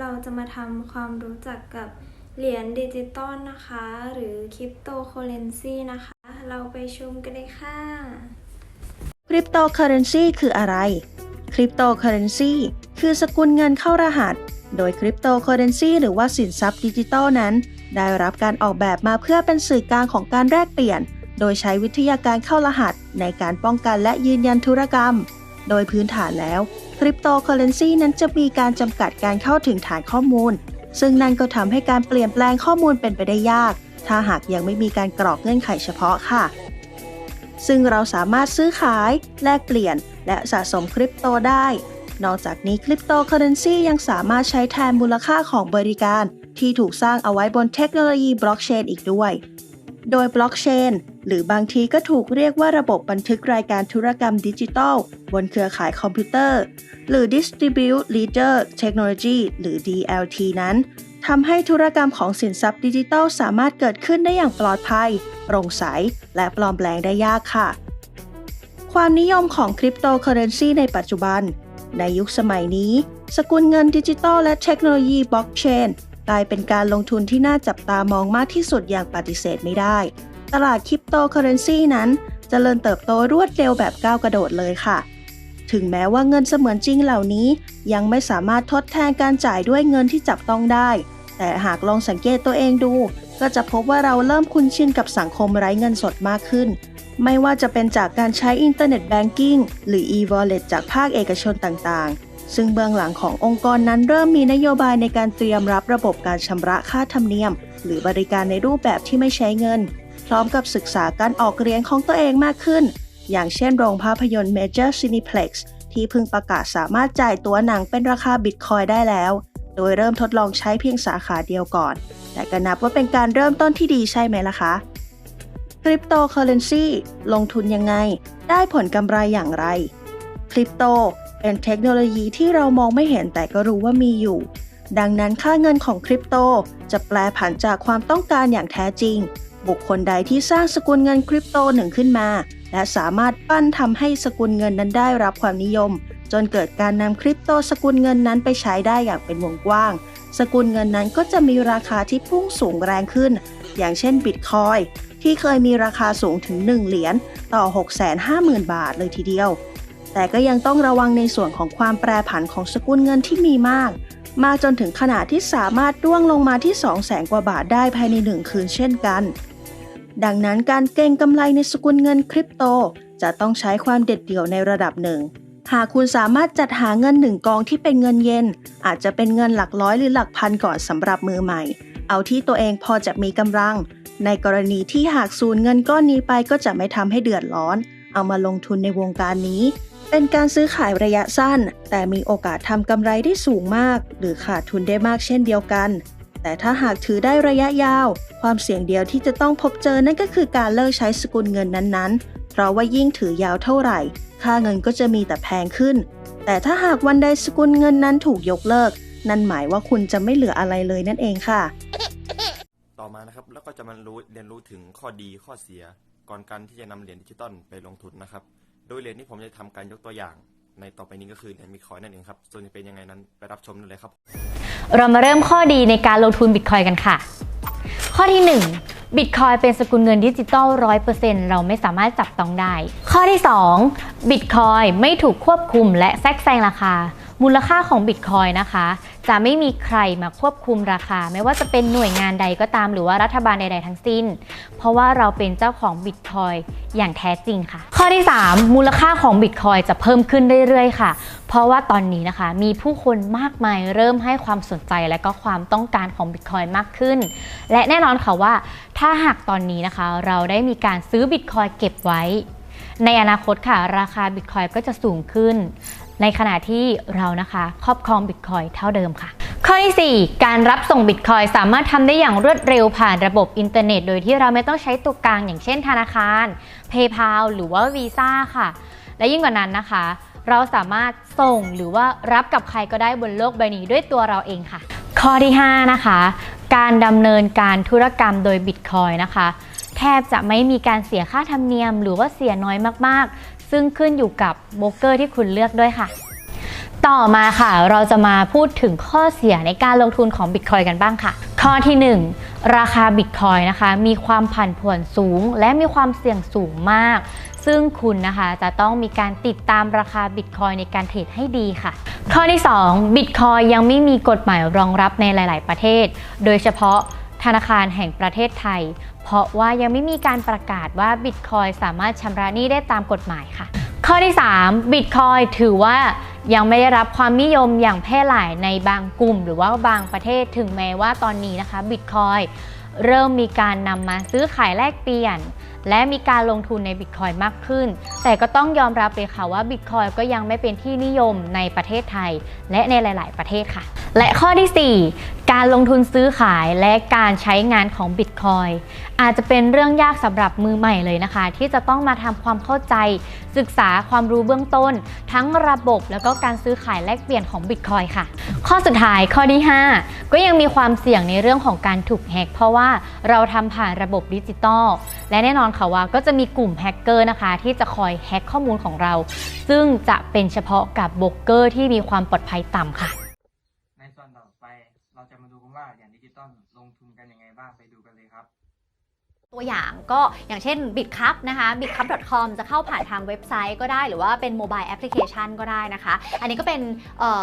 เราจะมาทำความรู้จักกับเหรียญดิจิตอลนะคะ หรือคริปโตเคอเรนซีนะคะ เราไปชมกันเลยค่ะ คริปโตเคอเรนซีคืออะไร คริปโตเคอเรนซีคือสกุลเงินเข้ารหัส โดยคริปโตเคอเรนซีหรือว่าสินทรัพย์ดิจิตอลนั้น ได้รับการออกแบบมาเพื่อเป็นสื่อกลางของการแลกเปลี่ยน โดยใช้วิทยาการเข้ารหัส ในการป้องกันและยืนยันธุรกรรม โดยพื้นฐานแล้ว คริปโตเคอเรนซีนั้นจะมีการจำกัดการเข้าถึงฐานข้อมูล ซึ่งนั่นก็ทำให้การเปลี่ยนแปลงข้อมูลเป็นไปได้ยาก ถ้าหากยังไม่มีการกรอกเงื่อนไขเฉพาะค่ะ ซึ่งเราสามารถซื้อขาย แลกเปลี่ยน และสะสมคริปโตได้ นอกจากนี้คริปโตเคอเรนซียังสามารถใช้แทนมูลค่าของบริการ ที่ถูกสร้างเอาไว้บนเทคโนโลยีบล็อกเชนอีกด้วย โดยบล็อกเชน หรือบางทีก็ถูกเรียกว่าระบบบันทึกรายการธุรกรรมดิจิทัล บนเครือข่ายคอมพิวเตอร์ หรือ Distribute Ledger Technology หรือ DLT นั้นทำให้ธุรกรรมของสินทรัพย์ดิจิทัลสามารถเกิดขึ้นได้อย่างปลอดภัย โปร่งใส และปลอมแปลงได้ยากค่ะ ความนิยมของคริปโตเคอเรนซีในปัจจุบัน ในยุคสมัยนี้ สกุลเงินดิจิทัลและเทคโนโลยีบล็อกเชนกลายเป็นการลงทุนที่น่าจับตามองมากที่สุดอย่างปฏิเสธไม่ได้ ตลาดคริปโตเคอเรนซีนั้นจเจริญเติบโตรวดเร็วแบบก้าวกระโดดเลยค่ะ ถึงแม้ว่าเงินเสมือนจริงเหล่านี้ ยังไม่สามารถทดแทนการจ่ายด้วยเงินที่จับต้องได้ แต่หากลองสังเกตตัวเองดู ก็จะพบว่าเราเริ่มคุ้นชินกับสังคมไร้เงินสดมากขึ้น ไม่ว่าจะเป็นจากการใช้อินเทอร์เน็ตแบงกิ้งหรือ e-wallet จากภาคเอกชนต่างๆ ซึ่งเบื้องหลังขององค์กรนั้นเริ่มมีนโยบายในการเตรียมรับระบบการชำระค่าธรรมเนียม หรือบริการในรูปแบบที่ไม่ใช้เงิน พร้อมกับศึกษาการออกเหรียญของตัวเองมากขึ้น อย่างเช่นโรงภาพยนตร์ Major Cineplex ที่เพิ่งประกาศสามารถจ่ายตัวหนังเป็นราคาบิตคอยได้แล้ว โดยเริ่มทดลองใช้เพียงสาขาเดียวก่อน แต่ก็นับว่าเป็นการเริ่มต้นที่ดีใช่ไหมล่ะคะคริปโตเคอเรนซีลงทุนยังไง ได้ผลกำไรอย่างไร คริปโตเป็นเทคโนโลยีที่เรามองไม่เห็นแต่ก็รู้ว่ามีอยู่ ดังนั้นค่าเงินของคริปโตจะแปลผันจากความต้องการอย่างแท้จริง บุคคลใดที่สร้างสกุลเงินคริปโตหนึ่งขึ้นมา และสามารถปั้นทำให้สกุลเงินนั้นได้รับความนิยม จนเกิดการนำคริปโตสกุลเงินนั้นไปใช้ได้อย่างเป็นวงกว้าง สกุลเงินนั้นก็จะมีราคาที่พุ่งสูงแรงขึ้น อย่างเช่นบิตคอยที่เคยมีราคาสูงถึง 1 เหรียญต่อ 650,000 บาทเลยทีเดียว แต่ก็ยังต้องระวังในส่วนของความแปรผันของสกุลเงินที่มีมากมาจนถึงขนาดที่สามารถร่วงลงมาที่ 200,000กว่าบาทได้ภายใน 1 คืนเช่นกัน ดังนั้นการเก็งกำไรในสกุลเงินคริปโต จะต้องใช้ความเด็ดเดี่ยวในระดับหนึ่ง หากคุณสามารถจัดหาเงินหนึ่งกองที่เป็นเงินเย็นอาจจะเป็นเงินหลักร้อยหรือหลักพันก่อนสำหรับมือใหม่ เอาที่ตัวเองพอจะมีกำลัง ในกรณีที่หากสูญเงินก้อนนี้ไปก็จะไม่ทำให้เดือดร้อน เอามาลงทุนในวงการนี้ เป็นการซื้อขายระยะสั้น แต่มีโอกาสทำกำไรได้สูงมาก หรือขาดทุนได้มากเช่นเดียวกัน แต่ถ้าหากถือได้ระยะยาว ความเสี่ยงเดียวที่จะต้องพบเจอนั่นก็คือการเลิกใช้สกุลเงินนั้นๆ เพราะว่ายิ่งถือยาวเท่าไหร่ ค่าเงินก็จะมีแต่แพงขึ้น แต่ถ้าหากวันใดสกุลเงินนั้นถูกยกเลิก นั่นหมายว่าคุณจะไม่เหลืออะไรเลยนั่นเองค่ะ ต่อมานะครับแล้วก็จะมารู้เรียนรู้ถึงข้อดีข้อเสีย ก่อนการที่จะนำเหรียญดิจิตอลไปลงทุนนะครับ โดยเหรียญที่ผมจะทำการยกตัวอย่าง ในต่อไปนี้ก็คือเหรียญมีคอยนั่นเองครับส่วนจะเป็นยังไงนั้นไปรับชมได้เลยครับ เรามาเริ่มข้อดีในการลงทุนบิตคอยกันค่ะ ข้อที่ 1 บิตคอยเป็นสกุลเงินดิจิตอล100%เราไม่สามารถจับต้องได้ ข้อที่ 2 บิตคอยไม่ถูกควบคุมและแทรกแซงราคา มูลค่าของบิตคอยนะคะ จะไม่มีใครมาควบคุมราคา ไม่ว่าจะเป็นหน่วยงานใดก็ตามหรือว่ารัฐบาลใด ๆ ทั้งสิ้น เพราะว่าเราเป็นเจ้าของบิตคอยอย่างแท้จริงค่ะ ข้อที่ 3 มูลค่าของบิตคอยจะเพิ่มขึ้นเรื่อยๆค่ะ เพราะว่าตอนนี้นะคะ มีผู้คนมากมายเริ่มให้ความสนใจและก็ความต้องการของบิตคอยมากขึ้น และแน่นอนค่ะว่า ถ้าหากตอนนี้นะคะ เราได้มีการซื้อบิตคอยเก็บไว้ในอนาคตค่ะ ราคาบิตคอยก็จะสูงขึ้น ในขณะที่เรานะคะครอบครองบิตคอยเท่าเดิมค่ะ ข้อที่ 4 การรับส่งบิตคอยสามารถทำได้อย่างรวดเร็วผ่านระบบอินเทอร์เน็ต โดยที่เราไม่ต้องใช้ตัวกลางอย่างเช่นธนาคาร PayPal หรือว่า Visa ค่ะ และยิ่งกว่านั้นนะคะ เราสามารถส่งหรือว่ารับกับใครก็ได้บนโลกใบนี้ด้วยตัวเราเองค่ะ ข้อที่ 5 นะคะ การดำเนินการธุรกรรมโดยบิตคอยนะคะแทบจะไม่มีการเสียค่าธรรมเนียม หรือว่าเสียน้อยมาก ซึ่งขึ้นอยู่กับโบรกเกอร์ที่คุณเลือกด้วยค่ะ ต่อมาค่ะ เราจะมาพูดถึงข้อเสียในการลงทุนของ Bitcoin กันบ้างค่ะ ข้อที่ 1 ราคา Bitcoin นะคะ มีความผันผวนสูง และมีความเสี่ยงสูงมาก ซึ่งคุณนะคะจะต้องมีการติดตามราคา Bitcoin ในการเทรดให้ดีค่ะ ข้อที่ 2 Bitcoin ยังไม่มีกฎหมายรองรับในหลาย ๆ ประเทศ โดยเฉพาะ ธนาคารแห่งประเทศไทย เพราะว่ายังไม่มีการประกาศว่า Bitcoin สามารถชำระหนี้ได้ตามกฎหมายค่ะ ข้อที่3 Bitcoin ถือว่ายังไม่ได้รับความนิยมอย่างแพร่หลายในบางกลุ่ม หรือว่าบางประเทศถึงแม้ว่าตอนนี้นะคะ Bitcoin เริ่มมีการนำมาซื้อขายแลกเปลี่ยน และมีการลงทุนใน Bitcoin มากขึ้น แต่ก็ต้องยอมรับเลยค่ะว่า Bitcoin ก็ยังไม่เป็นที่นิยมในประเทศไทย และในหลาย ๆ ประเทศค่ะ และข้อที่ 4 การลงทุนซื้อขายและการใช้งานของ Bitcoin อาจจะเป็นเรื่องยากสำหรับมือใหม่เลยนะคะ ที่จะต้องมาทำความเข้าใจ ศึกษาความรู้เบื้องต้น ทั้งระบบแล้วก็การซื้อขายแลกเปลี่ยนของ Bitcoin ค่ะ ข้อสุดท้ายข้อที่ 5 ก็ยังมีความเสี่ยงในเรื่องของการถูกแฮกเพราะว่าเราทำผ่านระบบดิจิตอลและแน่นอนค่ะว่าก็จะมีกลุ่มแฮกเกอร์นะคะ ที่จะคอยแฮกข้อมูลของเรา ซึ่งจะเป็นเฉพาะกับโบรกเกอร์ที่มีความปลอดภัยต่ำค่ะ ตัวอย่างก็อย่างเช่น bitcup นะคะ bitcup.com จะเข้าผ่านทางเว็บไซต์ก็ได้หรือว่าเป็นโมบายแอปพลิเคชันก็ได้นะคะ อันนี้ก็เป็น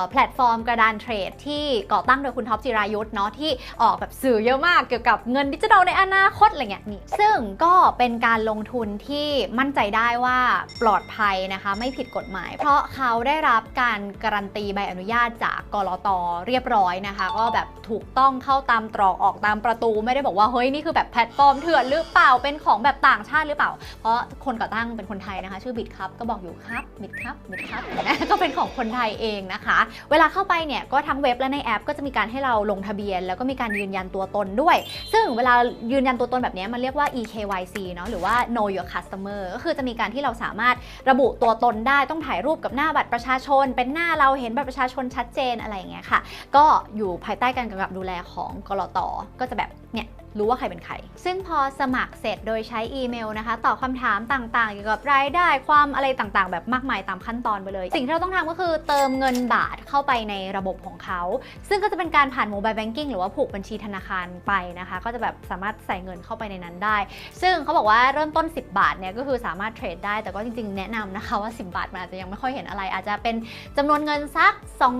แพลตฟอร์มกระดานเทรดที่ก่อตั้งโดยคุณท็อปจิรายุทธ์เนาะที่ออกแบบสื่อเยอะมากเกี่ยวกับเงินดิจิทัลในอนาคตอะไรเงี้ยนี่ซึ่งก็เป็นการลงทุนที่มั่นใจได้ว่าปลอดภัยนะคะ ไม่ผิดกฎหมาย เพราะเขาได้รับการการันตีใบอนุญาตจากกรอตอเรียบร้อยนะคะ ก็แบบถูกต้องเข้าตามตรอกออกตามประตู ไม่ได้บอกว่าเฮ้ยนี่คือแบบแพลตฟอร์มเถื่อนหรือเปล่าเป็นของแบบต่างชาติหรือเปล่า เพราะคนก่อตั้งเป็นคนไทยนะคะ ชื่อบิตครับก็บอกอยู่ครับบิตครับบิตครับก็เป็นของคนไทยเองนะคะ เวลาเข้าไปเนี่ยก็ทั้งเว็บและในแอป ก็จะมีการให้เราลงทะเบียน แล้วก็มีการยืนยันตัวตนด้วย ซึ่งเวลายืนยันตัวตนแบบนี้มันเรียกว่า eKYC เนาะหรือว่า know your customer ก็คือจะมีการที่เราสามารถระบุตัวตนได้ต้องถ่ายรูปกับหน้าบัตรประชาชน เป็นหน้าเราเห็นบัตรประชาชนชัดเจนอะไรอย่างเงี้ยค่ะ ก็อยู่ภายใต้การกำกับดูแลของกรตก็จะแบบเนี่ย รู้ว่าใครเป็นใคร ซึ่งพอสมัครเสร็จโดยใช้อีเมลนะคะตอบคำถามต่างๆเกี่ยวกับรายได้ความอะไรต่างๆ แบบมากมายตามขั้นตอนไปเลย สิ่งที่เราต้องทำก็คือเติมเงินบาทเข้าไปในระบบของเขา ซึ่งก็จะเป็นการผ่านโมบายแบงกิ้งหรือว่าผูกบัญชีธนาคารไปนะคะ ก็จะแบบสามารถใส่เงินเข้าไปในนั้นได้ ซึ่งเขาบอกว่าเริ่มต้น 10 บาทเนี่ยก็คือสามารถเทรดได้แต่ก็จริงๆ แนะนำนะคะว่า 10 บาทมันอาจจะยังไม่ค่อยเห็นอะไร อาจจะเป็นจำนวนเงินสัก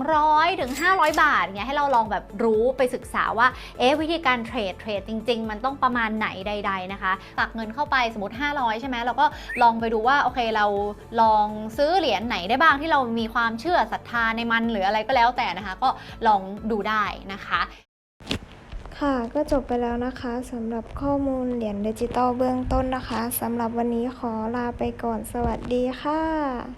200ถึง500 บาทเงี้ยให้เราลองแบบรู้ไปศึกษาว่าเอ๊ะวิธีการเทรดเทรดจริง ๆ มันต้องประมาณไหนใด ๆนะคะฝากเงินเข้าไปสมมติ 500 ใช่ไหมเราก็ลองไปดูว่าโอเคเราลองซื้อเหรียญไหนได้บ้างที่เรามีความเชื่อศรัทธาในมันหรืออะไรก็แล้วแต่นะคะ ก็ลองดูได้นะคะค่ะก็จบไปแล้วนะคะสำหรับข้อมูลเหรียญดิจิตอลเบื้องต้นนะคะสำหรับวันนี้ขอลาไปก่อนสวัสดีค่ะ